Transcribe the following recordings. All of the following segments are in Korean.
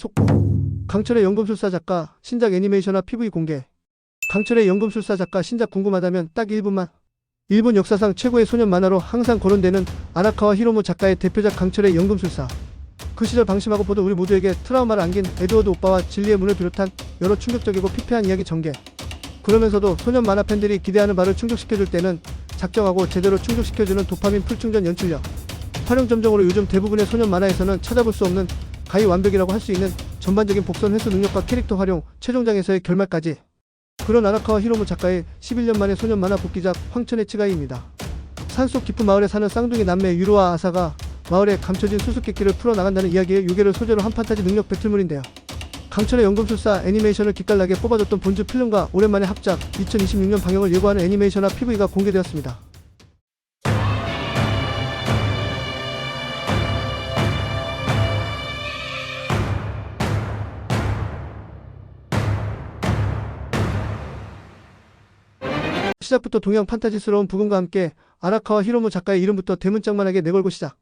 속보. 강철의 연금술사 작가 신작 애니메이션화 PV 공개. 강철의 연금술사 작가 신작 궁금하다면 딱 1분만. 일본 역사상 최고의 소년 만화로 항상 거론되는 아나카와 히로무 작가의 대표작 강철의 연금술사. 그 시절 방심하고 보던 우리 모두에게 트라우마를 안긴 에드워드 오빠와 진리의 문을 비롯한 여러 충격적이고 피폐한 이야기 전개. 그러면서도 소년 만화 팬들이 기대하는 바를 충족시켜줄 때는 작정하고 제대로 충족시켜주는 도파민 풀충전 연출력. 활용 점정으로 요즘 대부분의 소년 만화에서는 찾아볼 수 없는 가히 완벽이라고 할 수 있는 전반적인 복선 회수 능력과 캐릭터 활용, 최종장에서의 결말까지. 그런 아나카와 히로무 작가의 11년 만의 소년 만화 복귀작 황천의 치가이입니다. 산속 깊은 마을에 사는 쌍둥이 남매 유로와 아사가 마을에 감춰진 수수께끼를 풀어나간다는 이야기의 요괴를 소재로 한 판타지 능력 배틀물인데요. 강철의 연금술사 애니메이션을 기깔나게 뽑아줬던 본즈 필름과 오랜만에 합작 2026년 방영을 예고하는 애니메이션화 PV가 공개되었습니다. 시작부터 동양 판타지스러운 부금과 함께 아라카와 히로무 작가의 이름부터 대문짝만하게 내걸고 시작.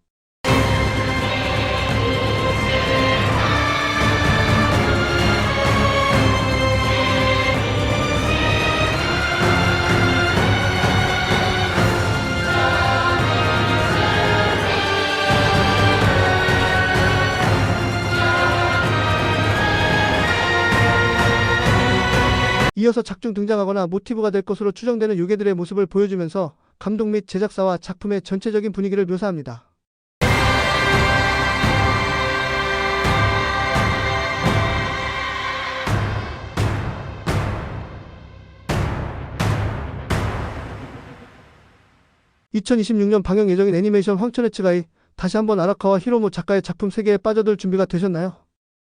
이어서 작중 등장하거나 모티브가 될 것으로 추정되는 요괴들의 모습을 보여주면서 감독 및 제작사와 작품의 전체적인 분위기를 묘사합니다. (2026년) 방영 예정인 애니메이션 황천의 츠가이 다시 한번 아라카와 히로무 작가의 작품 세계에 빠져들 준비가 되셨나요?